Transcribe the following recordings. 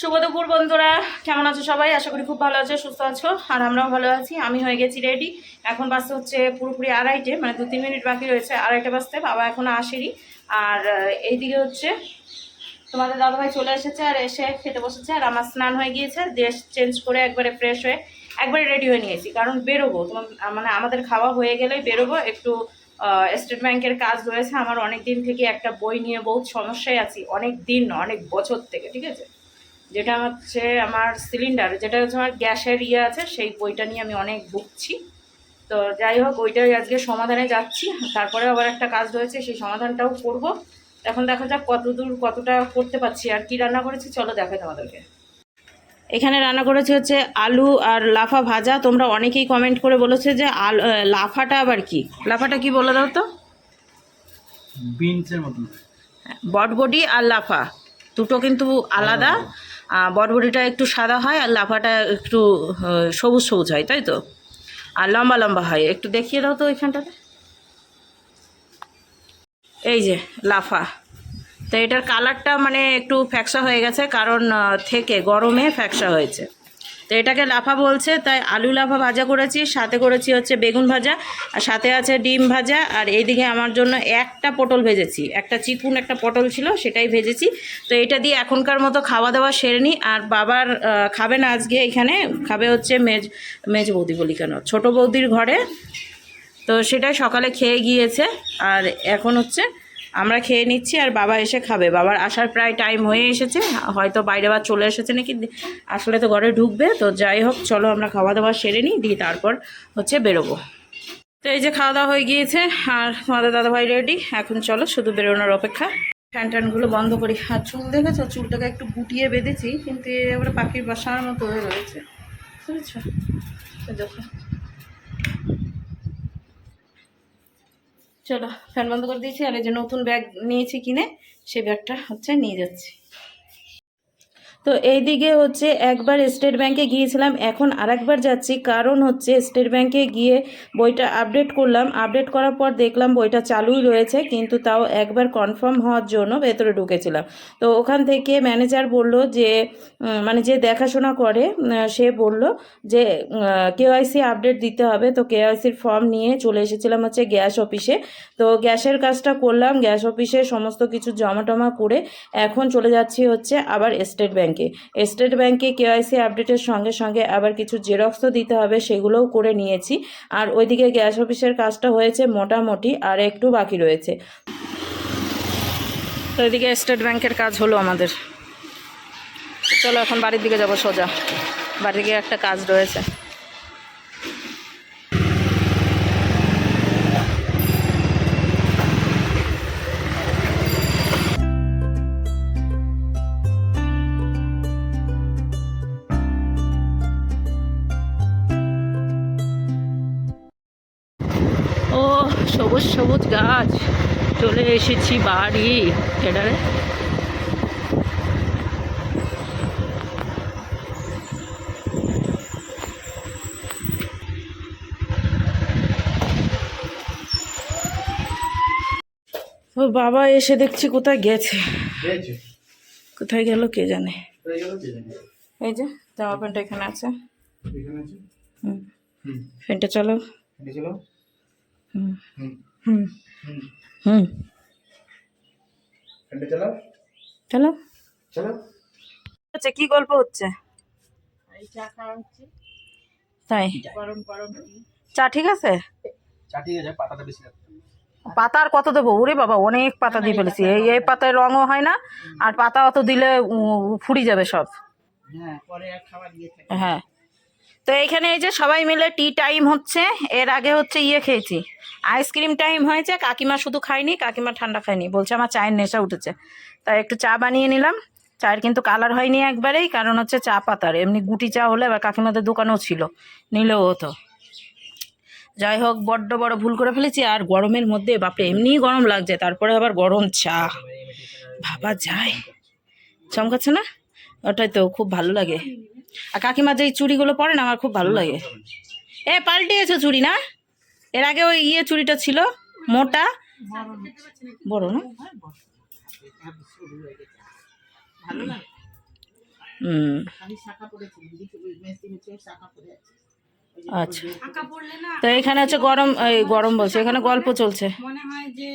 শুভ দুপুর বন্ধুরা। কেমন আছো সবাই? আশা করি খুব ভালো আছো, সুস্থ আছো, আর আমরাও ভালো আছি। আমি হয়ে গেছি রেডি এখন বাজতে হচ্ছে পুরোপুরি আড়াইটে মানে দু তিন মিনিট বাকি রয়েছে, আড়াইটে বাসতে বাবা এখনও আসেনি। আর এইদিকে হচ্ছে তোমাদের দাদাভাই চলে এসেছে আর এসে খেতে বসেছে। আর আমার স্নান হয়ে গিয়েছে ড্রেস চেঞ্জ করে একবারে ফ্রেশ হয়ে একবারে রেডি হয়ে নিয়েছি। কারণ বেরোবো, তোমার মানে আমাদের খাওয়া হয়ে গেলেই বেরোবো। একটু স্টেট ব্যাংকের কাজ রয়েছে। আমার অনেক দিন থেকে একটা বই নিয়ে বহুত সমস্যায় আছি অনেক দিন অনেক বছর থেকে, ঠিক আছে? যেটা হচ্ছে আমার সিলিন্ডার যেটা হচ্ছে আমার গ্যাসের ইয়ে আছে সেই বইটা নিয়ে আমি অনেক ভুগছি। তো যাই হোক ওইটাই আজকে সমাধানে যাচ্ছি। তারপরে আবার একটা কাজ রয়েছে সেই সমাধানটাও করব। এখন দেখা যাক কত দূর কতটা করতে পারছি আর কি রান্না করেছি। চলো দেখাই তোমাদেরকে। এখানে রান্না করেছি হচ্ছে আলু আর লাফা ভাজা। তোমরা অনেকেই কমেন্ট করে বলেছে যে আলু লাফাটা আবার কি? লাফাটা কি বলে দাও তো? বিনসের মতন। বটবডি আর লাফা। দুটো কিন্তু আলাদা। আহ, বটবডিটা একটু সাদা হয় আর লাফাটা একটু সবুজ সবুজ হয় তাই তো? আর লম্বা লম্বা হয় একটু দেখিয়ে দাও তো ওইখানটাতে এই যে লাফা। তো এটার কালারটা মানে একটু ফ্যাকসা হয়ে গেছে কারণ থেকে গরমে ফ্যাকসা হয়েছে। তো এটাকে লাফা বলছে, তাই আলু লাফা ভাজা করেছি, সাথে করেছি হচ্ছে বেগুন ভাজা, আর সাথে আছে ডিম ভাজা, আর এইদিকে আমার জন্য একটা পটল ভেজেছি, একটা চিকুন একটা পটল ছিল, সেটাই ভেজেছি। তো এটা দিয়ে এখনকার মতো খাওয়া দাওয়া সেরে নিই আর বাবার খাবে না আজকে এখানে, খাবে হচ্ছে মেজ মেজ বৌদি বলি কেন, ছোটো বৌদির ঘরে। তো সেটাই সকালে খেয়ে গিয়েছে, আর এখন হচ্ছে আমরা খেয়ে নিচ্ছি আর বাবা এসে খাবে। বাবার আসার প্রায় টাইম হয়ে এসেছে। হয়তো বাইরে বা চলে এসেছে নাকি, আসলে তো ঘরে ঢুকবে। তো যাই হোক, চলো আমরা খাওয়া দাওয়া সেরে নিই, দিয়ে তারপর হচ্ছে বেরোবো। তো এই যে খাওয়া দাওয়া হয়ে গিয়েছে, আর তোমাদের দাদাভাই রেডি এখন চলো শুধু বেরোনোর অপেক্ষা। ফ্যান ট্যানগুলো বন্ধ করি। আর চুল দেখেছ? চুলটাকে একটু গুটিয়ে বেঁধেছি, কিন্তু এবারে পাখির বাসার মতো হয়ে রয়েছে। বুঝেছ? দেখো। চলো ফ্যান বন্ধ করে দিয়েছি, আর এই যে নতুন ব্যাগ নিয়েছি কিনে সেই ব্যাগটা হচ্ছে নিয়ে যাচ্ছি। তো এইদিকে হচ্ছে একবার স্টেট ব্যাংকে গিয়েছিলাম, এখন আরেকবার যাচ্ছি। কারণ হচ্ছে স্টেট ব্যাংকে গিয়ে বইটা আপডেট করলাম। আপডেট করার পর দেখলাম বইটা চালুই রয়েছে, কিন্তু তাও একবার কনফার্ম হওয়ার জন্য ভেতরে ঢুকেছিলাম। তো ওখান থেকে ম্যানেজার বলল যে মানে যে দেখাশোনা করে সে বলল যে কেওয়াইসি আপডেট দিতে হবে। তো কেওয়াইসির ফর্ম নিয়ে চলে এসেছিলাম হচ্ছে গ্যাস অফিসে। তো গ্যাসের কাজটা করলাম, গ্যাস অফিসে সমস্ত কিছু জমা টমা করে এখন চলে যাচ্ছি হচ্ছে আবার স্টেট ব্যাংকে। স্টেট ব্যাংকে কেওয়াইসি আপডেটের সঙ্গে সঙ্গে আবার কিছু জেরক্সও দিতে হবে, সেগুলোও করে নিয়েছি। আর ওইদিকে গ্যাস অফিসের কাজটা হয়েছে মোটামুটি, আর একটু বাকি রয়েছে। তো এদিকে স্টেট ব্যাংকের কাজ হলো আমাদের। চলো এখন বাড়ির দিকে যাব সোজা। বাড়ির দিকে একটা কাজ রয়েছে। সবুজ গাছ। চলে এসেছি বাড়ি। এটারে। ও বাবা এসে দেখছি কোথায় গেছে। কোথায় গেল কে জানে। এই যে জামা প্যান্ট এখানে আছে। এটা চলো। হুম। হুম। হুম। চলো। চলো। চলো। আচ্ছা কি গল্প হচ্ছে? তাই? চা ঠিক আছে? চাটি যায় পাতাটা বেশি লাগবে। পাতা আর কত দেবো? ওরে বাবা অনেক পাতা দিয়ে ফেলেছি। এই এই পাতায় রঙও হয় না আর পাতা অত দিলে ফুরি যাবে সব। হ্যাঁ। তো এইখানে এই যে সবাই মিলে টি টাইম হচ্ছে। এর আগে হচ্ছে ইয়ে খেয়েছি। আইসক্রিম টাইম হয়েছে, কাকিমা শুধু খায়নি, কাকিমা ঠান্ডা খায়নি, বলছে আমার চায়ের নেশা উঠেছে। তাই একটু চা বানিয়ে নিলাম। চায়ের কিন্তু কালার হয়নি একবারেই, কারণ হচ্ছে চা পাতার, এমনি গুটি চা হলে এবার কাকিমাদের দোকানেও ছিল, নিলেও হতো। যাই হোক, বড্ড বড় ভুল করে ফেলেছি, আর গরমের মধ্যে, বাপরে, এমনিই গরম লাগছে, তারপরে আবার গরম চা। ভাবা যায়, চমকাচ্ছে না? ওটাই তো, খুব ভালো লাগে। আর কাকিমার যে এই চুড়িগুলো পরে না আমার খুব ভালো লাগে। এ পাল্টিয়েছো চুড়ি না? এর আগে ওই ইয়ে চুড়িটা ছিল মোটা। বড় না? হুম। আচ্ছা। তো এখানে হচ্ছে গরম এই গরম বলছে এখানে গল্প চলছে। মনে হয় যে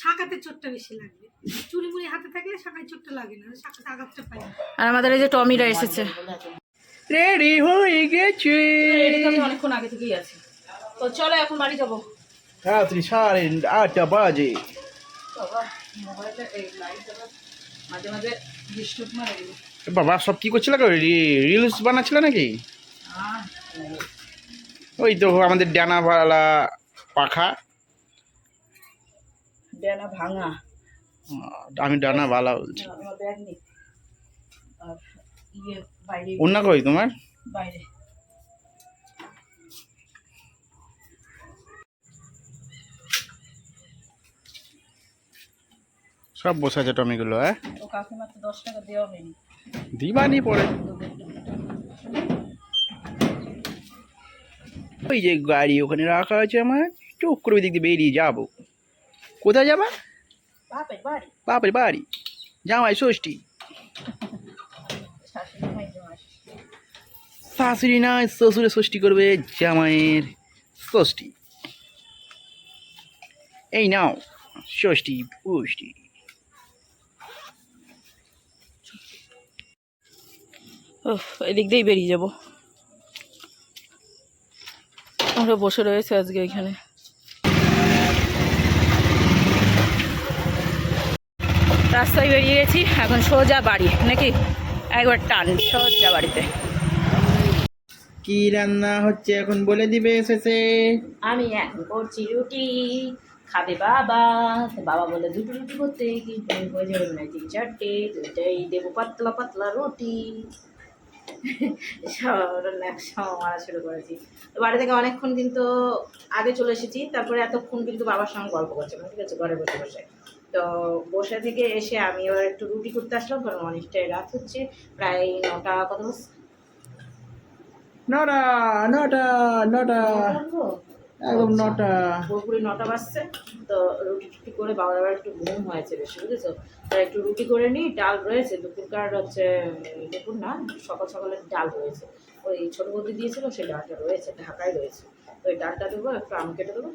শাখাতে চোটটা বেশি লাগবে চুরি মুড়ি হাতে থাকলে শাখায় চোটটা লাগে না শাখাতে আঘাতটা পাই আর আমাদের এই যে টমিরা এসেছে। রেডি হয়ে গেছে। অনেকক্ষণ আগে থেকেই আছে। তো চলো এখন বাড়ি যাব। রাত্রি সাড়ে আটটা বাজে। বাবা সব কি করছিল রিলস বানাচ্ছিল নাকি? ওই তো আমাদের ডানা ডানাওয়ালা পাখা। ডেনা ভাঙা। আমি বলছি। আমার ব্যাগ নেই। আর ইয়ে অন্য কই তোমার? বাইরে। সব বসে আছে টমিগুলো হ্যাঁ? দিবানি পরে। ওই যে গাড়ি ওখানে রাখা আছে আমার চুপ করে ওই দিক দিয়ে বেরিয়ে যাব। কোথায় যাবা? বাপের বাড়ি। বাপরে বাড়ি। জামাই ষষ্ঠী। শাশুড়ি না শ্বশুরে ষষ্ঠী করবে জামাইয়ের ষষ্ঠী। এই নাও ষষ্ঠী পুষ্টি। এদিক দিয়েই বেরিয়ে যাব। আমরা বসে রয়েছে আজকে এখানে। রাস্তায় বেরিয়ে গেছি এখন সোজা বাড়ি নাকি একবার টান সোজা বাড়িতে। কি রান্না হচ্ছে এখন বলে দিবে এসেছে? আমি এখন করছি রুটি খাবে বাবা বাবা বলে দুটো রুটি করতে কি হয়ে যাবে না তিন চারটে দুটাই দেবো পাতলা পাতলা রুটি। মারা শুরু করেছি। তো বাড়ি থেকে অনেকক্ষণ কিন্তু আগে চলে এসেছি তারপরে এতক্ষণ কিন্তু বাবার সঙ্গে গল্প করছে ঠিক আছে? ঘরে বসে বসে। তো বসে থেকে এসে আমি এবার একটু রুটি করতে আসলাম কারণ অনেকটাই রাত হচ্ছে প্রায় নটা কত? নটা নটা নটা। একদম নটা। পুরোপুরি নটা বাজছে তো রুটি টুটি করে বাবার আবার একটু ঘুম হয়েছে বেশি বুঝেছ? তাই একটু রুটি করে নিই ডাল রয়েছে দুপুরকার হচ্ছে দুপুর না সকাল সকালে ডাল রয়েছে। ওই ছোটো বৌদি দিয়েছিল সেই ডালটা রয়েছে ঢাকায় রয়েছে। তো ওই ডালটা দেবো একটু আম কেটে দেবো।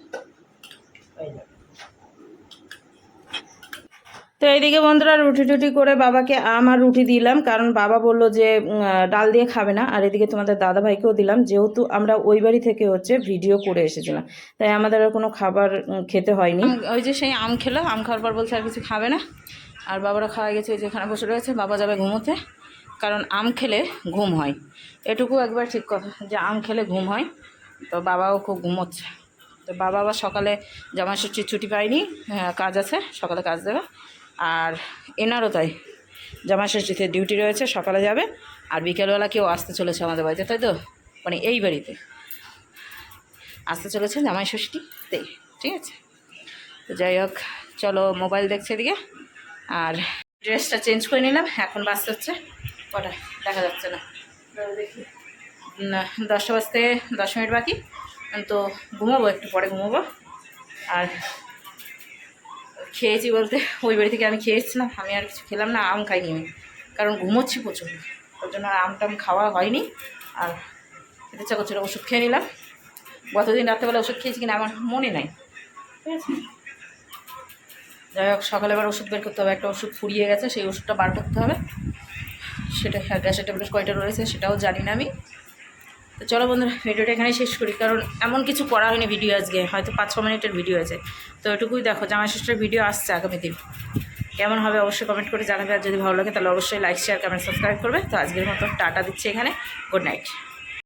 দেখো। তো এইদিকে বন্ধুরা রুটি টুটি করে বাবাকে আম আর রুটি দিলাম, কারণ বাবা বলল যে ডাল দিয়ে খাবে না। আর এদিকে তোমাদের দাদা ভাইকেও দিলাম, যেহেতু আমরা ওই বাড়ি থেকে হচ্ছে ভিডিও করে এসেছিলাম। তাই আমাদের আর কোনো খাবার খেতে হয়নি। ওই যে সেই আম খেলো, আম খাওয়ার পর বলছে আর কিছু খাবে না। আর বাবারা খাওয়া গেছে ওই যে বসে রয়েছে, বাবা যাবে ঘুমোতে। কারণ আম খেলে ঘুম হয়। এটুকু একবার ঠিক কথা, যে আম খেলে ঘুম হয়, তো বাবাও খুব ঘুমোচ্ছে। তো বাবা আবার সকালে জামা ষষ্ঠীর ছুটি পায়নি কাজ আছে, সকালে কাজ দেবে। আর এনারও তাই, জামা ষষ্ঠীতে ডিউটি রয়েছে, সকালে যাবে, আর বিকেলবেলা কেউ আসতে চলেছে আমাদের বাড়িতে, তাই তো? মানে এই বাড়িতে। আসতে চলেছে জামাই ষষ্ঠীতে, ঠিক আছে? তো যাই হোক, চলো মোবাইল দেখছে এদিকে, আর ড্রেসটা চেঞ্জ করে নিলাম, এখন বাঁচতে হচ্ছে কটা? দেখা যাচ্ছে না। দেখি না, দশটা বাজতে দশ মিনিট বাকি, তো ঘুমাবো, একটু পরে ঘুমাবো। আর খেয়েছি বলতে ওই বাড়ি থেকে আমি খেয়েছিলাম, আমি আর কিছু খেলাম না, আম খাইনি আমি। কারণ ঘুমোচ্ছি প্রচুর। ওর জন্য আর আম টাম খাওয়া হয়নি। আর খেতে ইচ্ছা করছিল ওষুধ খেয়ে নিলাম। গতদিন রাত্রেবেলা ওষুধ খেয়েছি কিনা আমার মনে নাই। ঠিক আছে? যাই হোক, সকালে এবার ওষুধ বের করতে হবে। একটা ওষুধ ফুরিয়ে গেছে, সেই ওষুধটা বার করতে হবে। সেটা গ্যাসের ট্যাবলেট কয়টা রয়েছে সেটাও জানি না আমি। তো চলো বন্ধুরা, ভিডিওটা এখানে শেষ করি, কারণ এমন কিছু করা হয়নি ভিডিও আজকে, হয়তো পাঁচ ছ মিনিটের ভিডিও আছে। তো এটুকুই দেখো, জামাই ষষ্ঠীর ভিডিও আসছে আগামী দিন। কেমন হবে অবশ্যই কমেন্ট করে জানাবে, আর যদি ভালো লাগে তাহলে অবশ্যই লাইক শেয়ার কমেন্ট সাবস্ক্রাইব করবে। তো আজকের মতো টাটা দিচ্ছি এখানে গুড নাইট